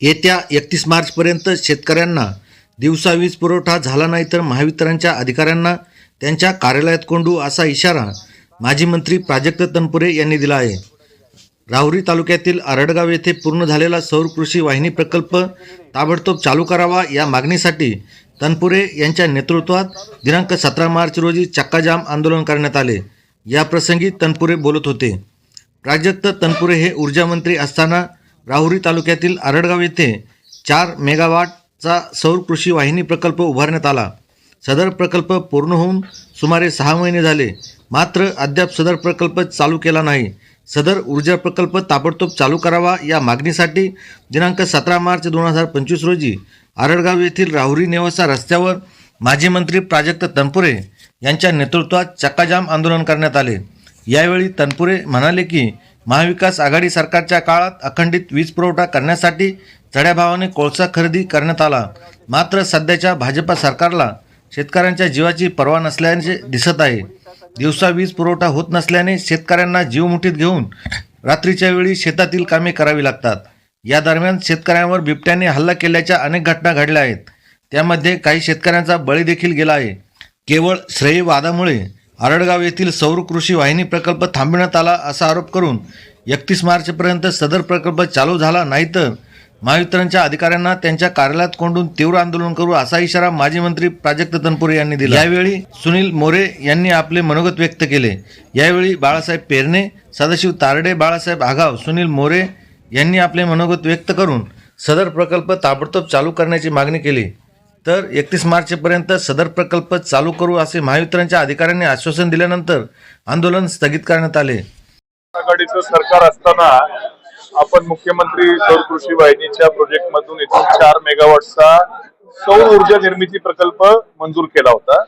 येत्या एकतीस मार्चपर्यंत शेतकऱ्यांना दिवसा वीज पुरवठा झाला नाही तर महावितरणच्या अधिकाऱ्यांना त्यांच्या कार्यालयात कोंडू असा इशारा माजी मंत्री प्राजक्त तनपुरे यांनी दिला आहे. राहुरी तालुक्यातील आरडगाव येथे पूर्ण झालेला सौर कृषी वाहिनी प्रकल्प ताबडतोब चालू करावा या मागणीसाठी तनपुरे यांच्या नेतृत्वात दिनांक सतरा मार्च रोजी चक्काजाम आंदोलन करण्यात आले. या प्रसंगी तनपुरे बोलत होते. प्राजक्त तनपुरे हे ऊर्जामंत्री असताना राहुरी तालुक्यातील आरडगाव येथे चार मेगावाटचा सौर कृषी वाहिनी प्रकल्प उभारण्यात आला. सदर प्रकल्प पूर्ण होऊन सुमारे सहा महिने झाले. मात्र अद्याप सदर प्रकल्प चालू केला नाही. सदर ऊर्जा प्रकल्प ताबडतोब चालू करावा या मागणीसाठी दिनांक सतरा मार्च दोन हजार पंचवीस रोजी आरडगाव येथील राहुरी नेवासा रस्त्यावर माजी मंत्री प्राजक्त तनपुरे यांच्या नेतृत्वात चक्काजाम आंदोलन करण्यात आले. यावेळी तनपुरे म्हणाले की महाविकास आघाडी सरकारच्या काळात अखंडित वीज पुरवठा करण्यासाठी चढ्या भावाने कोळसा खरेदी करण्यात आला. मात्र सध्याच्या भाजपा सरकारला शेतकऱ्यांच्या जीवाची पर्वा नसल्याचे दिसत आहे. दिवसा वीज पुरवठा होत नसल्याने शेतकऱ्यांना जीव मुठीत घेऊन रात्रीच्या वेळी शेतातील कामे करावी लागतात. या दरम्यान शेतकऱ्यांवर बिबट्याने हल्ला केल्याच्या अनेक घटना घडल्या आहेत. त्यामध्ये काही शेतकऱ्यांचा बळी देखील गेला आहे. केवळ श्रेयवादामुळे आरडगाव येथील सौर कृषी वाहिनी प्रकल्प थांबविण्यात आला असा आरोप करून एकतीस मार्चपर्यंत सदर प्रकल्प चालू झाला नाही तर महावितरणच्या अधिकाऱ्यांना त्यांच्या कार्यालयात कोंडून तीव्र आंदोलन करू असा इशारा माजी मंत्री प्राजक्त तनपुरे यांनी दिला. यावेळी सुनील मोरे यांनी आपले मनोगत व्यक्त केले. यावेळी बाळासाहेब पेरणे सदाशिव तारडे बाळासाहेब आघाव सुनील मोरे यांनी आपले मनोगत व्यक्त करून सदर प्रकल्प ताबडतोब चालू करण्याची मागणी केली. तर एकतीस मार्चपर्यंत सदर प्रकल्प चालू करू असे महावितरणच्या अधिकाऱ्यांनी आश्वासन दिल्यानंतर आंदोलन स्थगित करण्यात आले. आघाडीचं सरकार असताना आपण मुख्यमंत्री सौर कृषी वाहिनीच्या प्रोजेक्ट मधून एकूण चार मेगावॉटचा सौर ऊर्जा निर्मिती प्रकल्प मंजूर केला होता.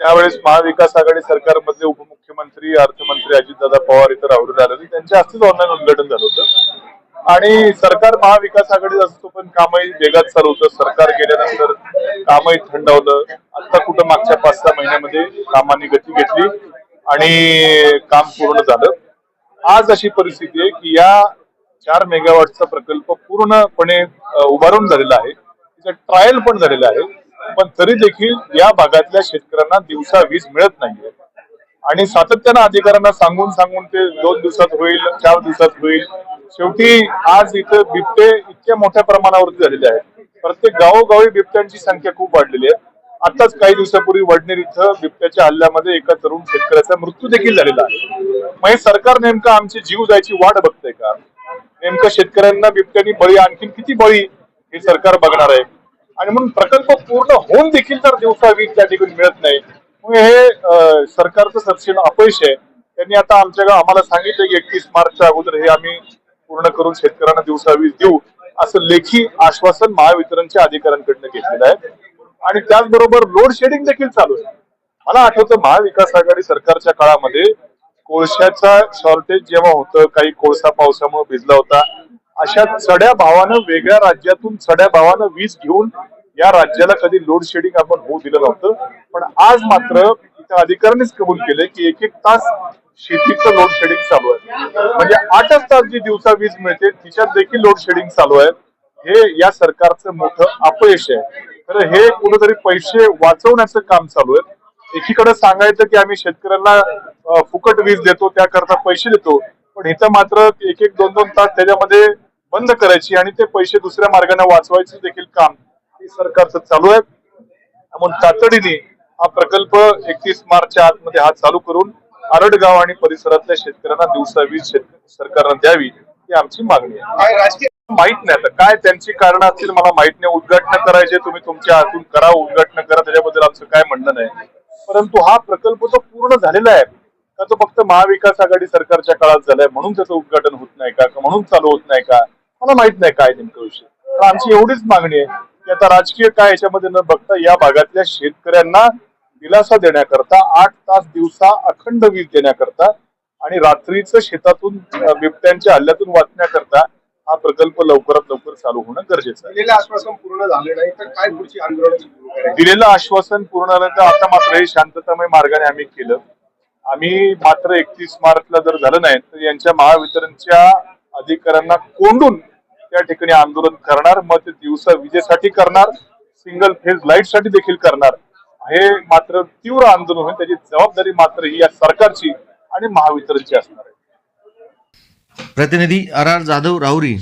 त्यावेळेस महाविकास आघाडी सरकारमधले उपमुख्यमंत्री अर्थमंत्री अजितदादा पवार इथं राहुल आलेले त्यांच्या हस्तेच ऑनलाईन उद्घाटन झालं होतं. आणि सरकार महाविकास आघाडीत असतो पण कामही वेगात चालू होतं. सरकार गेल्यानंतर कामही थंडावलं. आता कुठं मागच्या पाच सहा महिन्यामध्ये कामांनी गती घेतली आणि काम पूर्ण झालं. आज अशी परिस्थिती आहे की या चार मेगावॉटचा प्रकल्प पूर्णपणे उभारून झालेला आहे. त्याचं ट्रायल पण झालेलं आहे. पण तरी देखील या भागातल्या शेतकऱ्यांना दिवसा वीज मिळत नाहीये. आणि सातत्यानं अधिकाऱ्यांना सांगून सांगून ते दोन दिवसात होईल चार दिवसात होईल. शेवटी आज इथं बिबटे इतक्या मोठ्या प्रमाणावरती झालेले आहेत. प्रत्येक गावोगावी बिबट्यांची संख्या खूप वाढलेली आहे. आताच काही दिवसापूर्वी वडनेर इथं बिबट्याच्या हल्ल्यामध्ये एका तरुण शेतकऱ्याचा मृत्यू देखील झालेला आहे. मग हे सरकार नेमकं आमची जीव जायची वाट बघतंय का? नेमकं शेतकऱ्यांना बिबट्यांनी बळी आणखीन किती बळी हे सरकार बघणार आहे? आणि म्हणून प्रकल्प पूर्ण होऊन देखील जर दिवसा वीज त्या ठिकाणी मिळत नाही. मग हे सरकारचं सबसिड अपयश आहे. त्यांनी आता आमच्या आम्हाला सांगितलं की एकतीस मार्चच्या अगोदर हे आम्ही पूर्ण करून शेतकऱ्यांना दिवसा वीज देऊ असं लेखी आश्वासन महावितरणच्या अधिकाऱ्यांकडनं घेतलेलं आहे. आणि त्याचबरोबर लोड शेडिंग देखील चालू आहे. मला आठवतं महाविकास आघाडी सरकारच्या काळामध्ये कोळशाचा शॉर्टेज जेव्हा होतं काही कोळसा पावसामुळे भिजला होता अशा चढ्या भावानं वेगळ्या राज्यातून चढ्या भावानं वीज घेऊन या राज्याला कधी लोड शेडिंग आपण होऊ दिलं नव्हतं. पण आज मात्र इथं अधिकाऱ्यांनीच कबूल केले की एक एक तास शेतीचं लोड शेडिंग चालू आहे. म्हणजे आठच तास जी दिवसा वीज मिळते तिच्यात देखील लोड शेडिंग चालू आहे. हे या सरकारचं मोठं अपयश आहे. तर हे कुठेतरी पैसे वाचवण्याचं काम चालू आहे. एकीकडे सांगायचं की आम्ही शेतकऱ्यांना फुकट वीज देतो त्याकरता पैसे देतो. पण इथं मात्र एक एक दोन दोन तास त्याच्यामध्ये बंद करायची आणि ते पैसे दुसऱ्या मार्गाने वाचवायचं देखील काम हे सरकारचं चालू आहे. म्हणून तातडीने हा प्रकल्प एकतीस मार्चच्या आतमध्ये हा चालू करून आरडगाव आणि परिसरातल्या शेतकऱ्यांना दिवसा वीज सरकारनं द्यावी ही आमची मागणी आहे. माहीत नाही आता. काय त्यांची कारण असतील मला माहीत नाही. उद्घाटन करायचे तुम्ही तुमच्या हातून करा उद्घाटन करा. त्याच्याबद्दल आमचं काय म्हणणं नाही. परंतु हा प्रकल्प तो पूर्ण झालेला आहे का तो फक्त महाविकास आघाडी सरकारच्या काळात झालाय म्हणून त्याचं उद्घाटन होत नाही का? म्हणून चालू होत नाही का? मला माहीत नाही काय नेमकं विषय. आमची एवढीच मागणी आहे की आता राजकीय काय याच्यामध्ये न बघता या भागातल्या शेतकऱ्यांना दिलासा देण्याकरता आठ तास दिवसा अखंड वीज देण्याकरता आणि रात्रीचं शेतातून बिबट्यांच्या हल्ल्यातून वाचण्याकरता हा प्रकल्प लवकरात लवकर चालू होणं गरजेचं आहे. दिलेलं आश्वासन पूर्ण झाले नाही तर काय पुढची आंदोलन दिलेलं आश्वासन पूर्ण झालं तर आता मात्र हे शांततामय मार्गाने आम्ही केलं. आम्ही मात्र एकतीस मार्चला जर झालं नाही तर यांच्या महावितरणच्या अधिकाऱ्यांना कोंडून त्या ठिकाणी आंदोलन करणार मग ते दिवसा विजेसाठी करणार सिंगल फेज लाइटसाठी देखील करणार. हे मात्र तीव्र आंदोलन होईल त्याची जबाबदारी मात्र ही या सरकारची आणि महावितरणची असणार आहे. प्रतिनिधी आर आर जाधव राहुरी